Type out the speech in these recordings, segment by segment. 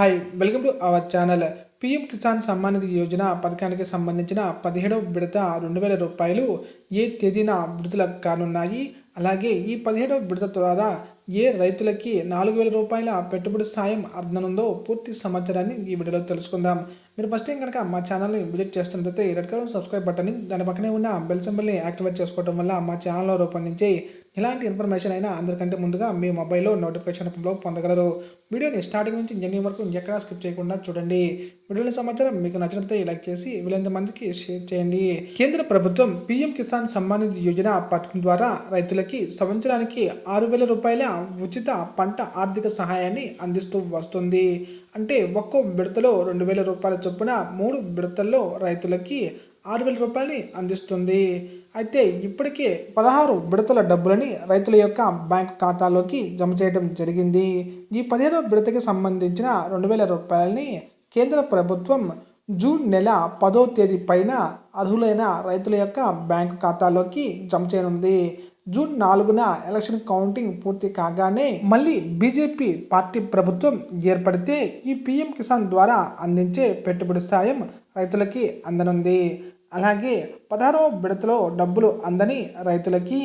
Hi welcome to our channel. PM Kisan Samman Nidhi Yojana పథకానికి సంబంధించిన పదిహేడవ విడత రెండు వేల రూపాయలు ఏ తేదీన విడుదల కానున్నాయి? అలాగే ఈ పదిహేడవ విడత ద్వారా ఏ రైతులకి నాలుగు వేల రూపాయల పెట్టుబడి సాయం అందనుందో పూర్తి సమాచారాన్ని ఈ వీడియోలో తెలుసుకుందాం. మీరు ఫస్ట్ టైం కనుక మా ఛానల్ని విజిట్ చేస్తున్నట్లయితే రెడ్ కలర్ సబ్స్క్రైబ్ బటన్ దాని పక్కనే ఉన్న బెల్ సింబల్ని యాక్టివేట్ చేసుకోవడం వల్ల మా ఛానల్లో రూపొందించే ఎలాంటి ఇన్ఫర్మేషన్ అయినా అందరికంటే ముందుగా మీ మొబైల్లో నోటిఫికేషన్ రూపంలో పొందగలరు. వీడియోని స్టార్టింగ్ నుంచి ఎండింగ్ వరకు ఎక్కడా స్కిప్ చేయకుండా చూడండి. వీడియోని సమాచారం మీకు నచ్చినట్లయితే లైక్ చేసి వీలైనంత మందికి షేర్ చేయండి. కేంద్ర ప్రభుత్వం పీఎం కిసాన్ సమ్మాన్ యోజన పథకం ద్వారా రైతులకి సంవత్సరానికి ఆరు వేల రూపాయల ఉచిత పంట ఆర్థిక సహాయాన్ని అందిస్తూ వస్తుంది. అంటే ఒక్కో విడతలో రెండు వేల రూపాయల చొప్పున మూడు విడతల్లో రైతులకి ఆరు వేల రూపాయలని అందిస్తుంది. అయితే ఇప్పటికే పదహారు విడతల డబ్బులని రైతుల యొక్క బ్యాంకు ఖాతాలోకి జమ చేయడం జరిగింది. ఈ పదిహేను విడతకి సంబంధించిన రెండు వేల రూపాయలని కేంద్ర ప్రభుత్వం జూన్ నెల పదో తేదీ పైన అర్హులైన రైతుల యొక్క బ్యాంకు ఖాతాలోకి జమ చేయనుంది. జూన్ నాలుగున ఎలక్షన్ కౌంటింగ్ పూర్తి కాగానే మళ్ళీ బీజేపీ పార్టీ ప్రభుత్వం ఏర్పడితే ఈ పీఎం కిసాన్ ద్వారా అందించే పెట్టుబడి సాయం రైతులకి అందనుంది. అలాగే పదహారవ విడతలో డబ్బులు అందని రైతులకి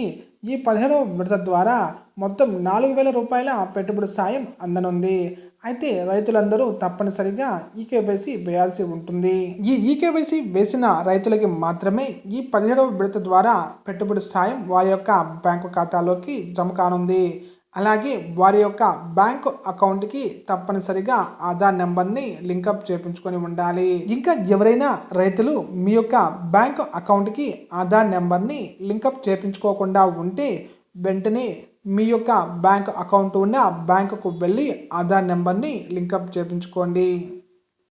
ఈ పదిహేడవ విడత ద్వారా మొత్తం నాలుగు వేల రూపాయల పెట్టుబడి సాయం అందనుంది. అయితే రైతులందరూ తప్పనిసరిగా ఈకేవైసీ వేయాల్సి ఉంటుంది. ఈ ఈకేవైసీ వేసిన రైతులకి మాత్రమే ఈ పదిహేడవ విడత ద్వారా పెట్టుబడి సాయం వారి యొక్క బ్యాంకు ఖాతాలోకి జమ కానుంది. అలాగే వారి యొక్క బ్యాంకు అకౌంట్కి తప్పనిసరిగా ఆధార్ నెంబర్ని లింకప్ చేపించుకొని ఉండాలి. ఇంకా ఎవరైనా రైతులు మీ యొక్క బ్యాంకు అకౌంట్కి ఆధార్ నెంబర్ని లింకప్ చేపించుకోకుండా ఉంటే వెంటనే మీ యొక్క బ్యాంక్ అకౌంట్ ఉన్న బ్యాంకుకు వెళ్ళి ఆధార్ నెంబర్ని లింకప్ చేపించుకోండి.